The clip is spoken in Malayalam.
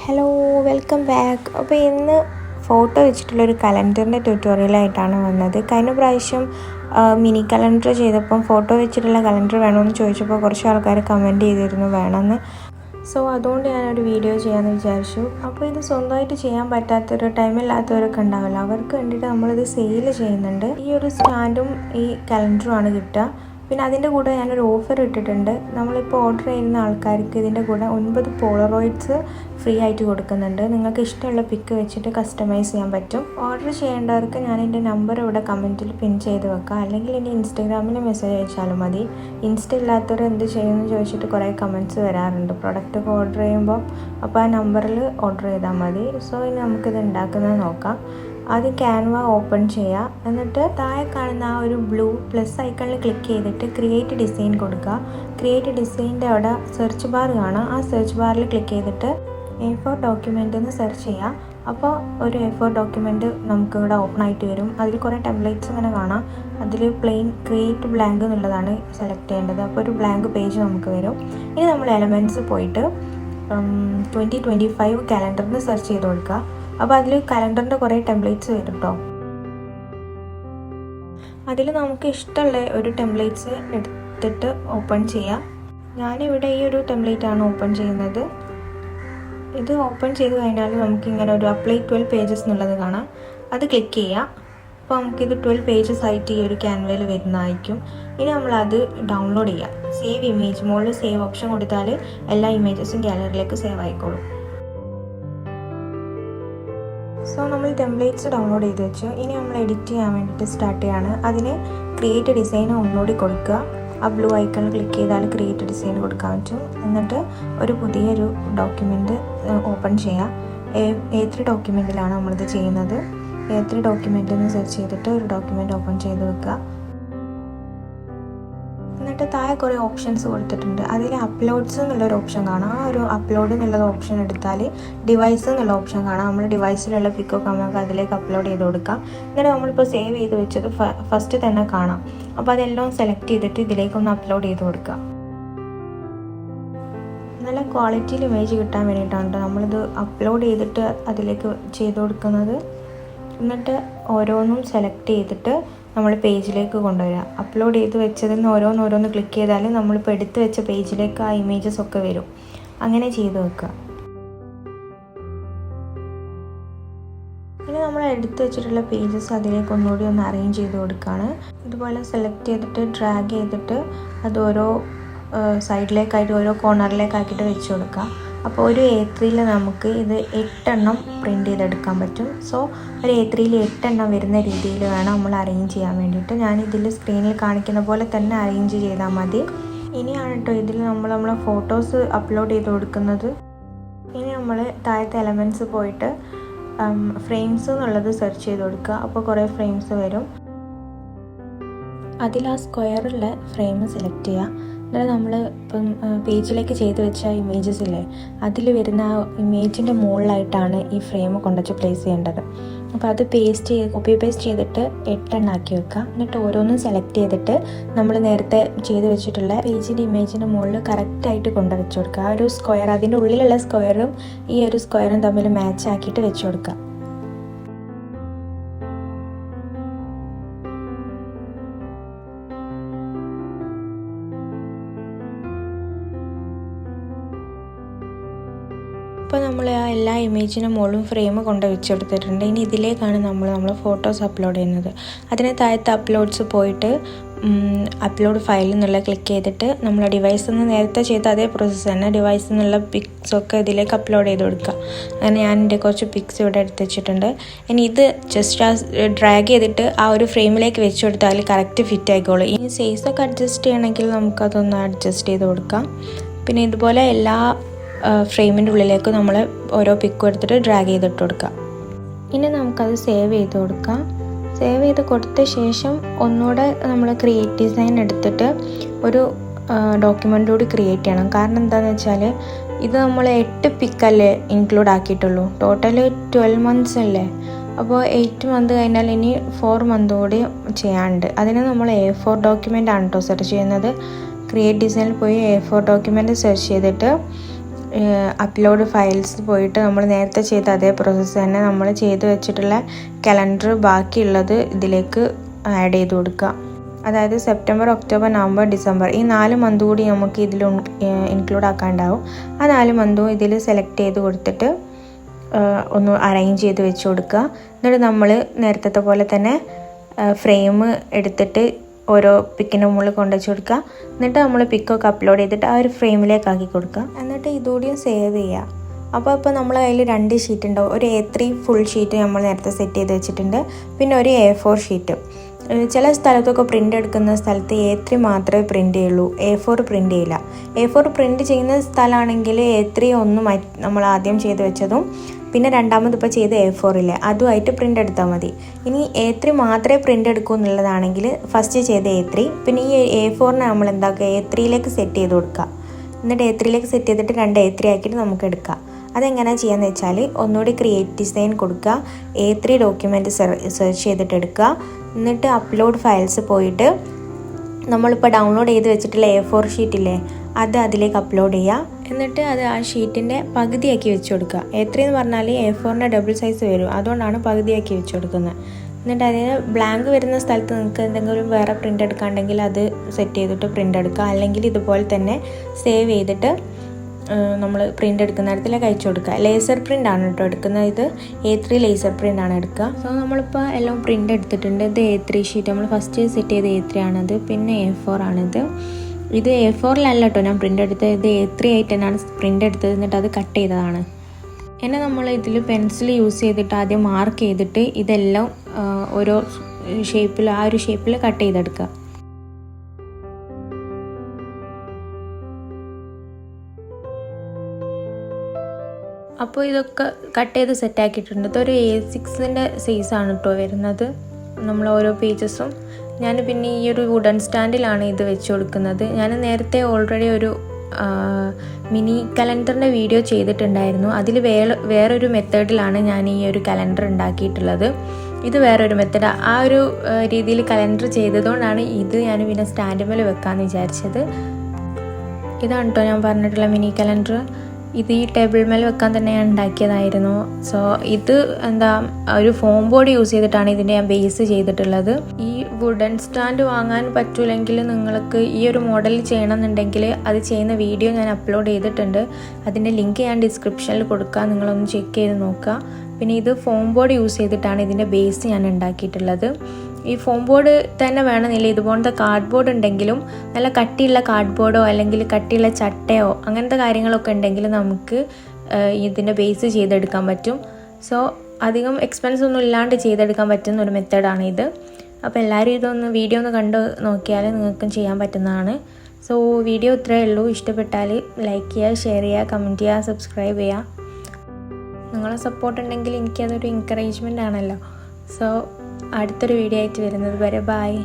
ഹലോ വെൽക്കം ബാക്ക് അപ്പോൾ ഇന്ന് ഫോട്ടോ വെച്ചിട്ടുള്ളൊരു കലണ്ടറിന്റെ ട്യൂട്ടോറിയലായിട്ടാണ് വന്നത്. കഴിഞ്ഞ പ്രാവശ്യം മിനി കലണ്ടർ ചെയ്തപ്പം ഫോട്ടോ വെച്ചിട്ടുള്ള കലണ്ടർ വേണമെന്ന് ചോദിച്ചപ്പോൾ കുറച്ച് ആൾക്കാർ കമന്റ് ചെയ്തിരുന്നു വേണമെന്ന് സോ അതുകൊണ്ട് ഞാനൊരു വീഡിയോ ചെയ്യാമെന്ന് വിചാരിച്ചു. അപ്പോൾ ഇത് സ്വന്തമായിട്ട് ചെയ്യാൻ പറ്റാത്തൊരു ടൈമില്ലാത്തവരൊക്കെ ഉണ്ടാവില്ല. അവർക്ക് വേണ്ടിയിട്ട് നമ്മളിത് സെയിൽ ചെയ്യുന്നുണ്ട്. ഈ ഒരു സ്റ്റാൻഡും ഈ കലണ്ടറുമാണ് കിട്ടുക. പിന്നെ അതിന്റെ കൂടെ ഞാനൊരു ഓഫർ ഇട്ടിട്ടുണ്ട്. നമ്മളിപ്പോൾ ഓർഡർ ചെയ്യുന്ന ആൾക്കാർക്ക് ഇതിന്റെ കൂടെ ഒൻപത് പോളറോയിഡ്സ് ഫ്രീ ആയിട്ട് കൊടുക്കുന്നുണ്ട്. നിങ്ങൾക്ക് ഇഷ്ടമുള്ള പിക്ക് വെച്ചിട്ട് കസ്റ്റമൈസ് ചെയ്യാൻ പറ്റും. ഓർഡർ ചെയ്യേണ്ടവർക്ക് ഞാൻ എന്റെ നമ്പർ ഇവിടെ കമന്റിൽ പിൻ ചെയ്ത് വെക്കാം. അല്ലെങ്കിൽ എന്റെ ഇൻസ്റ്റാഗ്രാമിൽ മെസ്സേജ് അയച്ചാലും മതി. ഇൻസ്റ്റ ഇല്ലാത്തവർ എന്ത് ചെയ്യുമെന്ന് ചോദിച്ചിട്ട് കുറേ കമന്റ്സ് വരാറുണ്ട്. പ്രൊഡക്റ്റ് ഒക്കെ ഓർഡർ ചെയ്യുമ്പോൾ അപ്പോൾ ആ നമ്പറിൽ ഓർഡർ ചെയ്താൽ മതി. സോ ഇനി നമുക്കിത് ഉണ്ടാക്കുന്നത് നോക്കാം. ആദ്യം ക്യാൻവ ഓപ്പൺ ചെയ്യുക എന്നിട്ട് താഴെ കാണുന്ന ആ ഒരു ബ്ലൂ പ്ലസ് ഐക്കണിൽ ക്ലിക്ക് ചെയ്തിട്ട് ക്രിയേറ്റ് ഡിസൈൻ കൊടുക്കുക ക്രിയേറ്റ് ഡിസൈന്റെ അവിടെ സെർച്ച് ബാർ കാണാം. ആ സെർച്ച് ബാറിൽ ക്ലിക്ക് ചെയ്തിട്ട് എ ഫോർ ഡോക്യുമെന്റ് എന്ന് സെർച്ച് ചെയ്യാം. അപ്പോൾ ഒരു എ ഫോർ ഡോക്യുമെന്റ് നമുക്ക് ഇവിടെ ഓപ്പൺ ആയിട്ട് വരും. അതിൽ കുറേ ടെംപ്ലേറ്റ്സ് ഇങ്ങനെ കാണാം. അതിൽ പ്ലെയിൻ ക്രിയേറ്റ് ബ്ലാങ്ക് എന്നുള്ളതാണ് സെലക്ട് ചെയ്യേണ്ടത്. അപ്പോൾ ഒരു ബ്ലാങ്ക് പേജ് നമുക്ക് വരും. ഇനി നമ്മൾ എലമെന്റ്സ് പോയിട്ട് ട്വന്റി ട്വന്റി ഫൈവ് കാലണ്ടറിന് സെർച്ച് ചെയ്ത് കൊടുക്കുക അപ്പോൾ അതിൽ കലണ്ടറിന്റെ കുറേ ടെംപ്ലേറ്റ്സ് വരും കേട്ടോ അതിൽ നമുക്ക് ഇഷ്ടമുള്ള ഒരു ടെംപ്ലേറ്റ്സ് എടുത്തിട്ട് ഓപ്പൺ ചെയ്യാം. ഞാനിവിടെ ഈ ഒരു ടെംപ്ലേറ്റ് ആണ് ഓപ്പൺ ചെയ്യുന്നത്. ഇത് ഓപ്പൺ ചെയ്ത് കഴിഞ്ഞാൽ നമുക്ക് ഇങ്ങനെ ഒരു അപ്ലൈ ട്വൽവ് പേജസ് എന്നുള്ളത് കാണാം. അത് ക്ലിക്ക് ചെയ്യാം. അപ്പോൾ നമുക്കിത് ട്വൽവ് പേജസ് ആയിട്ട് ഈ ഒരു ക്യാൻവയിൽ വരുന്നതായിരിക്കും. ഇനി നമ്മളത് ഡൗൺലോഡ് ചെയ്യാം. സേവ് ഇമേജ് മുകളിൽ സേവ് ഓപ്ഷൻ കൊടുത്താൽ എല്ലാ ഇമേജസും ഗാലറിയിലേക്ക് സേവ് ആയിക്കോളും. സോ നമ്മൾ ടെംപ്ലേറ്റ്സ് ഡൗൺലോഡ് ചെയ്ത് വെച്ചു. ഇനി നമ്മൾ എഡിറ്റ് ചെയ്യാൻ വേണ്ടിയിട്ട് സ്റ്റാർട്ട് ചെയ്യാണ്. അതിന് ക്രിയേറ്റ് ഡിസൈൻ ഒന്നുകൂടി കൊടുക്കുക. ആ ബ്ലൂ ഐക്കൺ ക്ലിക്ക് ചെയ്താൽ ക്രിയേറ്റ് ഡിസൈൻ കൊടുക്കാൻ പറ്റും. എന്നിട്ട് ഒരു പുതിയൊരു ഡോക്യുമെന്റ് ഓപ്പൺ ചെയ്യുക. എ ഡോക്യുമെന്റിലാണ് നമ്മളിത് ചെയ്യുന്നത്? എ ത്രീ നിന്ന് സെർച്ച് ചെയ്തിട്ട് ഒരു ഡോക്യുമെന്റ് ഓപ്പൺ ചെയ്ത് വെക്കുക. താഴെ കുറേ ഓപ്ഷൻസ് കൊടുത്തിട്ടുണ്ട്. അതിൽ അപ്ലോഡ്സ് എന്നുള്ളൊരു ഓപ്ഷൻ കാണാം. ആ ഒരു അപ്ലോഡ് എന്നുള്ള ഓപ്ഷൻ എടുത്താൽ ഡിവൈസ് എന്നുള്ള ഓപ്ഷൻ കാണാം. നമ്മൾ ഡിവൈസിലുള്ള പിക്കൊക്കെ നമുക്ക് അതിലേക്ക് അപ്ലോഡ് ചെയ്ത് കൊടുക്കാം. എന്നിട്ട് നമ്മളിപ്പോൾ സേവ് ചെയ്ത് വെച്ചത് ഫസ്റ്റ് തന്നെ കാണാം. അപ്പോൾ അതെല്ലാം സെലക്ട് ചെയ്തിട്ട് ഇതിലേക്കൊന്ന് അപ്ലോഡ് ചെയ്ത് കൊടുക്കുക നല്ല ക്വാളിറ്റിയിൽ ഇമേജ് കിട്ടാൻ വേണ്ടിയിട്ടാണ് നമ്മളിത് അപ്ലോഡ് ചെയ്തിട്ട് അതിലേക്ക് ചെയ്ത് കൊടുക്കുന്നത്. എന്നിട്ട് ഓരോന്നും സെലക്ട് ചെയ്തിട്ട് നമ്മൾ പേജിലേക്ക് കൊണ്ടുവരിക അപ്ലോഡ് ചെയ്ത് വെച്ചതിൽ നിന്ന് ഓരോന്ന് ഓരോന്ന് ക്ലിക്ക് ചെയ്താൽ നമ്മളിപ്പോൾ എടുത്ത് വെച്ച പേജിലേക്ക് ആ ഇമേജസ് ഒക്കെ വരും. അങ്ങനെ ചെയ്ത് വെക്കുക ഇനി നമ്മൾ എടുത്ത് വെച്ചിട്ടുള്ള പേജസ് അതിലേക്ക് ഒന്നുകൂടി ഒന്ന് അറേഞ്ച് ചെയ്ത് കൊടുക്കുകയാണ് ഇതുപോലെ സെലക്ട് ചെയ്തിട്ട് ഡ്രാഗ് ചെയ്തിട്ട് അത് ഓരോ സൈഡിലേക്കായിട്ട് ഓരോ കോർണറിലേക്കാക്കിയിട്ട് വെച്ച് കൊടുക്കുക അപ്പോൾ ഒരു എ ത്രീയിൽ നമുക്ക് ഇത് എട്ടെണ്ണം പ്രിന്റ് ചെയ്തെടുക്കാൻ പറ്റും. സോ ഒരു എ ത്രീയിൽ എട്ടെണ്ണം വരുന്ന രീതിയിൽ വേണം നമ്മൾ അറേഞ്ച് ചെയ്യാൻ വേണ്ടിയിട്ട്. ഞാൻ ഇതിൽ സ്ക്രീനിൽ കാണിക്കുന്ന പോലെ തന്നെ അറേഞ്ച് ചെയ്താൽ മതി. ഇനിയാണ് കേട്ടോ ഇതിൽ നമ്മൾ നമ്മളെ ഫോട്ടോസ് അപ്ലോഡ് ചെയ്ത് കൊടുക്കുന്നത്. ഇനി നമ്മൾ താഴത്തെ എലമെന്റ്സ് പോയിട്ട് ഫ്രെയിംസ് എന്നുള്ളത് സെർച്ച് ചെയ്ത് കൊടുക്കുക. അപ്പോൾ കുറേ ഫ്രെയിംസ് വരും. അതിൽ ആ സ്ക്വയറുള്ള ഫ്രെയിം സെലക്ട് ചെയ്യുക എന്നിട്ട് നമ്മൾ ഇപ്പം പേജിലേക്ക് ചെയ്ത് വെച്ച ഇമേജസ് ഇല്ലേ അതിൽ വരുന്ന ആ ഇമേജിന്റെ മുകളിലായിട്ടാണ് ഈ ഫ്രെയിം കൊണ്ടുവച്ച് പ്ലേസ് ചെയ്യേണ്ടത്. അപ്പോൾ അത് പേസ്റ്റ് ചെയ്ത് കോപ്പി പേസ്റ്റ് ചെയ്തിട്ട് എട്ടെണ്ണാക്കി വെക്കുക എന്നിട്ട് ഓരോന്നും സെലക്ട് ചെയ്തിട്ട് നമ്മൾ നേരത്തെ ചെയ്ത് വെച്ചിട്ടുള്ള പേജിന്റെ ഇമേജിന്റെ മുകളിൽ കറക്റ്റായിട്ട് കൊണ്ടു വെച്ച് കൊടുക്കുക ആ ഒരു സ്ക്വയർ അതിന്റെ ഉള്ളിലുള്ള സ്ക്വയറും ഈ ഒരു സ്ക്വയറും തമ്മിൽ മാച്ച് ആക്കിയിട്ട് വെച്ച് കൊടുക്കുക ഇപ്പോൾ നമ്മൾ ആ എല്ലാ ഇമേജിനും മുകളിലും ഫ്രെയിം കൊണ്ട് വെച്ചെടുത്തിട്ടുണ്ട്. ഇനി ഇതിലേക്കാണ് നമ്മൾ നമ്മൾ ഫോട്ടോസ് അപ്ലോഡ് ചെയ്യുന്നത്. അതിന് താഴത്ത് അപ്ലോഡ്സ് പോയിട്ട് അപ്ലോഡ് ഫയൽ എന്നുള്ള ക്ലിക്ക് ചെയ്തിട്ട് നമ്മൾ ഡിവൈസിൽ നിന്ന് നേരത്തെ ചെയ്ത അതേ പ്രോസസ്സ് തന്നെ ഡിവൈസിൽ നിന്നുള്ള പിക്സൊക്കെ ഇതിലേക്ക് അപ്ലോഡ് ചെയ്ത് കൊടുക്കുക. അങ്ങനെ ഞാൻ എന്റെ കുറച്ച് പിക്സ് ഇവിടെ എടുത്ത് വെച്ചിട്ടുണ്ട്. ഇനി ഇത് ജസ്റ്റ് ആ ഡ്രാഗ് ചെയ്തിട്ട് ആ ഒരു ഫ്രെയിമിലേക്ക് വെച്ച് കൊടുത്താൽ കറക്റ്റ് ഫിറ്റ് ആയിക്കോളും. ഇനി സൈസൊക്കെ അഡ്ജസ്റ്റ് ചെയ്യണമെങ്കിൽ നമുക്കതൊന്ന് അഡ്ജസ്റ്റ് ചെയ്ത് കൊടുക്കാം. പിന്നെ ഇതുപോലെ എല്ലാ ഫ്രെയിമിന്റെ ഉള്ളിലേക്ക് നമ്മൾ ഓരോ പിക്കും എടുത്തിട്ട് ഡ്രാഗ് ചെയ്തിട്ട് കൊടുക്കുക ഇനി നമുക്കത് സേവ് ചെയ്ത് കൊടുക്കാം. സേവ് ചെയ്ത് കൊടുത്ത ശേഷം ഒന്നുകൂടെ നമ്മൾ ക്രിയേറ്റ് ഡിസൈൻ എടുത്തിട്ട് ഒരു ഡോക്യുമെന്റ് കൂടി ക്രിയേറ്റ് ചെയ്യണം. കാരണം എന്താണെന്ന് വെച്ചാൽ ഇത് നമ്മൾ എട്ട് പിക്കല്ലേ ഇൻക്ലൂഡ് ആക്കിയിട്ടുള്ളൂ. ടോട്ടൽ ട്വൽവ് മന്ത്സ് അല്ലേ? അപ്പോൾ എയ്റ്റ് മന്ത് കഴിഞ്ഞാൽ ഇനി ഫോർ മന്ത് കൂടി ചെയ്യാണ്ട് അതിന് നമ്മൾ എ ഫോർ ഡോക്യുമെന്റ് ആണ് കേട്ടോ സെർച്ച് ചെയ്യുന്നത്. ക്രിയേറ്റ് ഡിസൈനിൽ പോയി എ ഫോർ ഡോക്യുമെന്റ് സെർച്ച് ചെയ്തിട്ട് അപ്ലോഡ് ഫയൽസ് പോയിട്ട് നമ്മൾ നേരത്തെ ചെയ്ത അതേ പ്രോസസ്സ് തന്നെ നമ്മൾ ചെയ്ത് വെച്ചിട്ടുള്ള കലണ്ടർ ബാക്കിയുള്ളത് ഇതിലേക്ക് ആഡ് ചെയ്ത് കൊടുക്കുക അതായത് സെപ്റ്റംബർ ഒക്ടോബർ നവംബർ ഡിസംബർ ഈ നാല് മന്ത് കൂടി നമുക്ക് ഇതിൽ ഇൻക്ലൂഡ് ആക്കാണ്ടാവും. ആ നാല് മന്തും ഇതിൽ സെലക്ട് ചെയ്ത് കൊടുത്തിട്ട് ഒന്ന് അറേഞ്ച് ചെയ്ത് വെച്ച് കൊടുക്കുക എന്നിട്ട് നമ്മൾ നേരത്തെ പോലെ തന്നെ ഫ്രെയിം എടുത്തിട്ട് ഓരോ പിക്കിന്റെ മുകളിൽ കൊണ്ടുവച്ച് കൊടുക്കുക. എന്നിട്ട് നമ്മൾ പിക്കൊക്കെ അപ്ലോഡ് ചെയ്തിട്ട് ആ ഒരു ഫ്രെയിമിലേക്ക് ആക്കി കൊടുക്കുക. എന്നിട്ട് ഇതുകൂടിയും സേവ് ചെയ്യുക. അപ്പോൾ ഇപ്പോൾ നമ്മൾ കയ്യിൽ രണ്ട് ഷീറ്റ് ഉണ്ടാവും. ഒരു എ ത്രീ ഫുൾ ഷീറ്റ് നമ്മൾ നേരത്തെ സെറ്റ് ചെയ്ത് വെച്ചിട്ടുണ്ട്. പിന്നെ ഒരു എ ഫോർ ഷീറ്റ് ചില സ്ഥലത്തൊക്കെ പ്രിന്റ് എടുക്കുന്ന സ്ഥലത്ത് എ ത്രീ മാത്രമേ പ്രിന്റ് ചെയ്യുള്ളൂ. എ ഫോർ പ്രിന്റ് ചെയ്യില്ല. എ ഫോർ പ്രിന്റ് ചെയ്യുന്ന സ്ഥലമാണെങ്കിൽ എ ത്രീ ഒന്ന് നമ്മൾ ആദ്യം ചെയ്ത് വെച്ചതും പിന്നെ രണ്ടാമത് ഇപ്പോൾ ചെയ്ത എ ഫോറില്ലേ അതുമായിട്ട് പ്രിന്റ് എടുത്താൽ മതി. ഇനി എ ത്രീ മാത്രമേ പ്രിന്റ് എടുക്കൂ എന്നുള്ളതാണെങ്കിൽ ഫസ്റ്റ് ചെയ്ത് എ ത്രീ പിന്നെ ഈ എ ഫോറിനെ നമ്മൾ എന്താക്കുക? എ ത്രീയിലേക്ക് സെറ്റ് ചെയ്ത് കൊടുക്കുക. എന്നിട്ട് എ ത്രീയിലേക്ക് സെറ്റ് ചെയ്തിട്ട് രണ്ട് എ ത്രീ ആക്കിയിട്ട് നമുക്ക് എടുക്കാം. അതെങ്ങനെയാണ് ചെയ്യാന്ന് വെച്ചാൽ ഒന്നുകൂടി ക്രിയേറ്റ് ഡിസൈൻ കൊടുക്കുക എ ത്രീ ഡോക്യുമെന്റ് സെർച്ച് ചെയ്തിട്ട് എടുക്കുക. എന്നിട്ട് അപ്ലോഡ് ഫയൽസ് പോയിട്ട് നമ്മളിപ്പോൾ ഡൗൺലോഡ് ചെയ്ത് വെച്ചിട്ടുള്ള എ ഫോർ ഷീറ്റില്ലേ അത് അതിലേക്ക് അപ്ലോഡ് ചെയ്യുക. എന്നിട്ട് അത് ആ ഷീറ്റിന്റെ പകുതിയാക്കി വെച്ച് കൊടുക്കുക. എ ത്രീ എന്ന് പറഞ്ഞാൽ എ ഫോറിന്റെ ഡബിൾ സൈസ് വരും. അതുകൊണ്ടാണ് പകുതിയാക്കി വെച്ച് കൊടുക്കുന്നത്. എന്നിട്ട് അതിന് ബ്ലാങ്ക് വരുന്ന സ്ഥലത്ത് നിങ്ങൾക്ക് എന്തെങ്കിലും വേറെ പ്രിന്റ് എടുക്കാണ്ടെങ്കിൽ അത് സെറ്റ് ചെയ്തിട്ട് പ്രിന്റ് എടുക്കുക. അല്ലെങ്കിൽ ഇതുപോലെ തന്നെ സേവ് ചെയ്തിട്ട് നമ്മൾ പ്രിന്റ് എടുക്കുന്ന ഇടത്തിലേക്ക് അയച്ചു കൊടുക്കുക. ലേസർ പ്രിന്റ് ആണ് കേട്ടോ എടുക്കുന്നത് ഇത്. എ ത്രീ ലേസർ പ്രിന്റ് ആണ് എടുക്കുക. സോ നമ്മളിപ്പോൾ എല്ലാം പ്രിന്റ് എടുത്തിട്ടുണ്ട്. ഇത് എ ത്രീ ഷീറ്റ് നമ്മൾ ഫസ്റ്റ് സെറ്റ് ചെയ്ത് എ ത്രീ ആണിത്. പിന്നെ എ ഫോർ ആണിത്. ഇത് എ ഫോറിലല്ല കേട്ടോ ഞാൻ പ്രിന്റ് എടുത്തത് ഇത് എ ത്രീ ആയിട്ട് തന്നെയാണ് പ്രിന്റ് എടുത്തത്. എന്നിട്ട് അത് കട്ട് ചെയ്തതാണ്. എന്നെ നമ്മൾ ഇതിൽ പെൻസിൽ യൂസ് ചെയ്തിട്ട് ആദ്യം മാർക്ക് ചെയ്തിട്ട് ഇതെല്ലാം ഓരോ ഷേപ്പിൽ ആ ഒരു ഷേപ്പിൽ കട്ട് ചെയ്തെടുക്കുക. അപ്പോൾ ഇതൊക്കെ കട്ട് ചെയ്ത് സെറ്റാക്കിയിട്ടുണ്ട് ഇതൊരു എ സിക്സിന്റെ സൈസാണ് കേട്ടോ വരുന്നത്. നമ്മൾ ഓരോ പേജസും ഞാൻ പിന്നെ ഈ ഒരു വുഡൻ സ്റ്റാൻഡിലാണ് ഇത് വെച്ച് കൊടുക്കുന്നത്. ഞാൻ നേരത്തെ ഓൾറെഡി ഒരു മിനി കലണ്ടറിന്റെ വീഡിയോ ചെയ്തിട്ടുണ്ടായിരുന്നു. അതിൽ വേറെ വേറൊരു മെത്തേഡിലാണ് ഞാൻ ഈ ഒരു കലണ്ടർ ഉണ്ടാക്കിയിട്ടുള്ളത്. ഇത് വേറൊരു മെത്തേഡ് ആ ഒരു രീതിയിൽ കലണ്ടർ ചെയ്തതുകൊണ്ടാണ് ഇത് ഞാൻ പിന്നെ സ്റ്റാൻഡ് വെക്കാമെന്ന് വിചാരിച്ചത്. ഇതാണ് കേട്ടോ ഞാൻ പറഞ്ഞിട്ടുള്ള മിനി കലണ്ടർ ഇത് ഈ ടേബിൾ മേൽ വെക്കാൻ തന്നെ ഞാൻ ഉണ്ടാക്കിയതായിരുന്നു. സോ ഇത് എന്താ ഒരു ഫോം ബോർഡ് യൂസ് ചെയ്തിട്ടാണ് ഇതിന്റെ ഞാൻ ബേസ് ചെയ്തിട്ടുള്ളത്. ഈ വുഡൻ സ്റ്റാൻഡ് വാങ്ങാൻ പറ്റൂലെങ്കിൽ നിങ്ങൾക്ക് ഈ ഒരു മോഡൽ ചെയ്യണമെന്നുണ്ടെങ്കിൽ അത് ചെയ്യുന്ന വീഡിയോ ഞാൻ അപ്ലോഡ് ചെയ്തിട്ടുണ്ട്. അതിന്റെ ലിങ്ക് ഞാൻ ഡിസ്ക്രിപ്ഷനിൽ കൊടുക്കാം. നിങ്ങളൊന്ന് ചെക്ക് ചെയ്ത് നോക്കുക. പിന്നെ ഇത് ഫോം ബോർഡ് യൂസ് ചെയ്തിട്ടാണ് ഇതിന്റെ ബേസ് ഞാൻ ഉണ്ടാക്കിയിട്ടുള്ളത്. ഈ ഫോം ബോർഡ് തന്നെ വേണമെന്നില്ല. ഇതുപോലത്തെ കാർഡ് ബോർഡ് ഉണ്ടെങ്കിലും നല്ല കട്ടിയുള്ള കാർഡ് ബോർഡോ അല്ലെങ്കിൽ കട്ടിയുള്ള ചട്ടയോ അങ്ങനത്തെ കാര്യങ്ങളൊക്കെ ഉണ്ടെങ്കിൽ നമുക്ക് ഇതിന്റെ ബേസ് ചെയ്തെടുക്കാൻ പറ്റും. സോ അധികം എക്സ്പെൻസ് ഒന്നും ഇല്ലാണ്ട് ചെയ്തെടുക്കാൻ പറ്റുന്ന ഒരു മെത്തേഡാണ് ഇത്. അപ്പോൾ എല്ലാവരും ഇതൊന്ന് വീഡിയോ ഒന്ന് കണ്ട് നോക്കിയാൽ നിങ്ങൾക്കും ചെയ്യാൻ പറ്റുന്നതാണ്. സോ വീഡിയോ ഇത്രയേ ഉള്ളൂ. ഇഷ്ടപ്പെട്ടാൽ ലൈക്ക് ചെയ്യുക ഷെയർ ചെയ്യുക കമന്റ് ചെയ്യുക സബ്സ്ക്രൈബ് ചെയ്യുക. നിങ്ങളെ സപ്പോർട്ട് ഉണ്ടെങ്കിൽ എനിക്കതൊരു എൻകറേജ്മെന്റ് ആണല്ലോ. സോ അടുത്തൊരു വീഡിയോ ആയിട്ട് വരുന്നത് വരെ ബായ്